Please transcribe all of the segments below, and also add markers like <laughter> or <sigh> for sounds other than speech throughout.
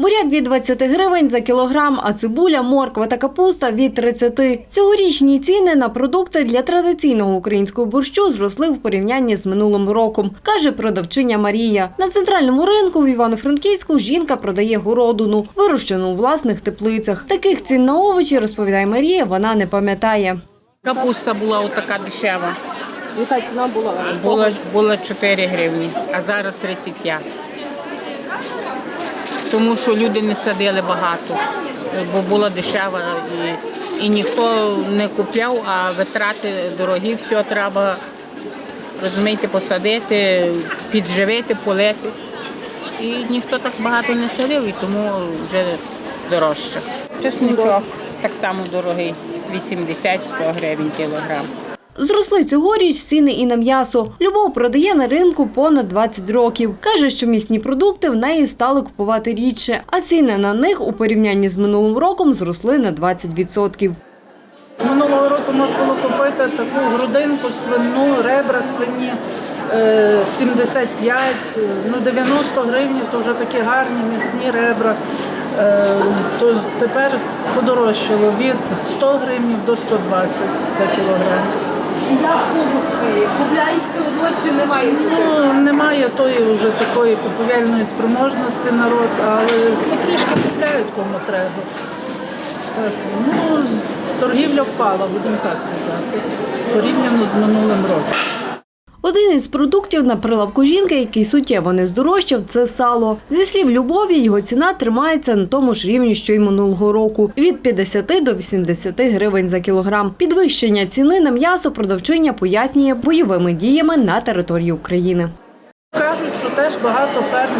Буряк від 20 гривень за кілограм, а цибуля, морква та капуста від 30. Цьогорічні ціни на продукти для традиційного українського борщу зросли в порівнянні з минулим роком, каже продавчиня Марія. На центральному ринку в Івано-Франківську жінка продає городину, вирощену у власних теплицях. Таких цін на овочі, розповідає Марія, вона не пам'ятає. Капуста була отака дешева. Яка ціна була? Була, була 4 гривні, а зараз 35. Тому що люди не садили багато, бо була дешева і, і ніхто не купляв, а витрати дорогі, все треба, розумієте, посадити, підживити, полити. І ніхто так багато не садив, і тому вже дорожче. Чесничок так само дорогий, 80-100 гривень кілограм. Зросли цьогоріч ціни і на м'ясо. Любов продає на ринку понад 20 років. Каже, що м'ясні продукти в неї стали купувати рідше, а ціни на них у порівнянні з минулим роком зросли на 20%. Минулого року можна було купити таку грудинку свину, ребра свині е, 75, е, ну 90 гривень, то вже такі гарні м'ясні ребра. Е, То тепер подорожчало від 100 гривень до 120 за кілограм. Як покупці? Купляють все одно чи немає? Ну, немає тої вже такої купівельної спроможності народ, але потрішки трішки купляють кому треба. Так, ну, торгівля впала, будемо так сказати, порівняно з минулим роком. Один із продуктів на прилавку жінки, який суттєво не здорожчав, це сало. Зі слів Любові, його ціна тримається на тому ж рівні, що й минулого року – від 50 до 80 гривень за кілограм. Підвищення ціни на м'ясо продавчиня пояснює бойовими діями на території України. Кажуть, що теж багато ферм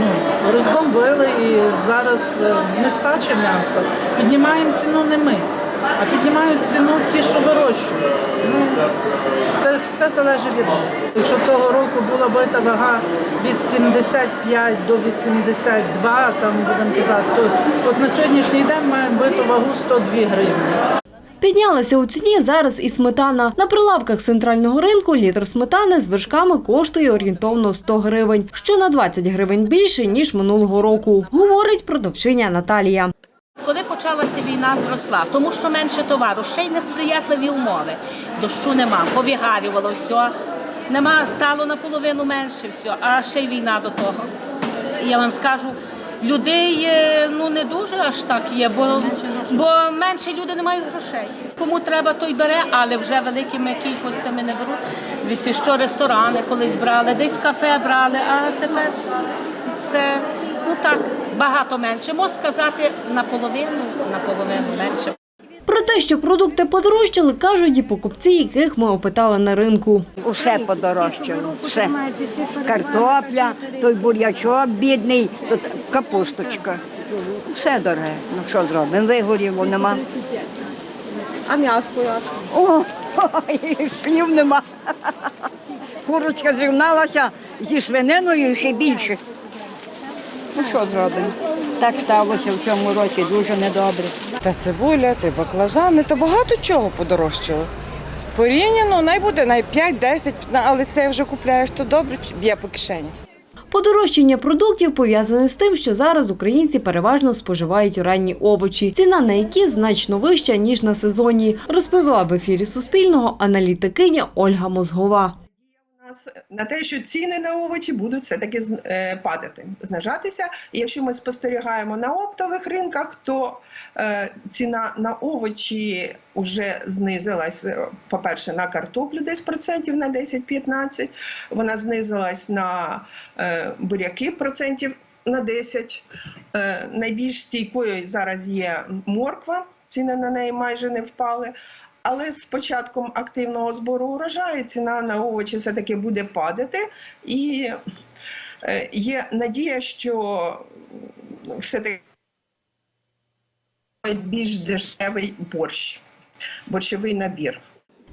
ну, розбомбили і зараз е, нестача м'яса. Піднімаємо ціну не ми, а піднімають ціну ті, що вирощують. Ну, це все залежить від. Якщо того року була бита вага від 75 до 82, там будемо казати, то от на сьогоднішній день маємо биту вагу 102 гривні. Піднялася у ціні зараз і сметана. На прилавках центрального ринку літр сметани з вершками коштує орієнтовно 100 гривень, що на 20 гривень більше, ніж минулого року, говорить продавчиня Наталія. Коли почалася війна, зросла, тому що менше товару, ще й несприятливі умови. Дощу нема, повігарювало все. Нема, стало наполовину менше все, а ще й війна до того. Я вам скажу, людей е, ну не дуже аж так є, бо, бо менше люди не мають грошей. Кому треба, той бере, але вже великими кількостями не беруть. Від що ресторани колись брали, десь кафе брали, а тепер це ну так багато менше. Можна сказати наполовину, наполовину менше. Про те, що продукти подорожчали, кажуть і покупці, яких ми опитали на ринку. Усе подорожчало, все. Картопля, той бурячок бідний, тут капусточка. Все дороге. Ну що зробимо? Вигоріло нема. А м'ясо як? О, <laughs> ой, слів нема. Курочка зрівналася зі свининою і ще більше. Ну що зробимо? Так сталося в цьому році дуже недобре. Та цибуля, та баклажани, та багато чого подорожчало. Порівняно, най буде най 5, 10, але це вже купляєш, то добре б'є по кишені. Подорожчання продуктів пов'язане з тим, що зараз українці переважно споживають ранні овочі, ціна на які значно вища, ніж на сезоні, розповіла в ефірі Суспільного аналітикиня Ольга Мозгова. Нас на те, що ціни на овочі будуть все-таки е, падати, знижатися. І якщо ми спостерігаємо на оптових ринках, то е, ціна на овочі вже знизилась, е, по-перше, на картоплю десь процентів на 10-15, вона знизилась на буряки процентів на 10. Е, найбільш стійкою зараз є морква, ціни на неї майже не впали. Але з початком активного збору урожаю ціна на овочі все-таки буде падати, і е, є надія, що все-таки більш дешевий борщ, борщовий набір.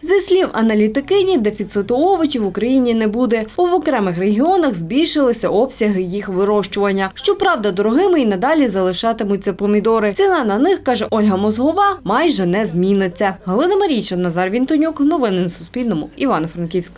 Зі слів аналітикині, дефіциту овочів в Україні не буде, бо в окремих регіонах збільшилися обсяги їх вирощування. Щоправда, дорогими і надалі залишатимуться помідори. Ціна на них, каже Ольга Мозгова, майже не зміниться. Галина Марійча, Назар Вінтонюк. Новини на Суспільному. Івано-Франківськ.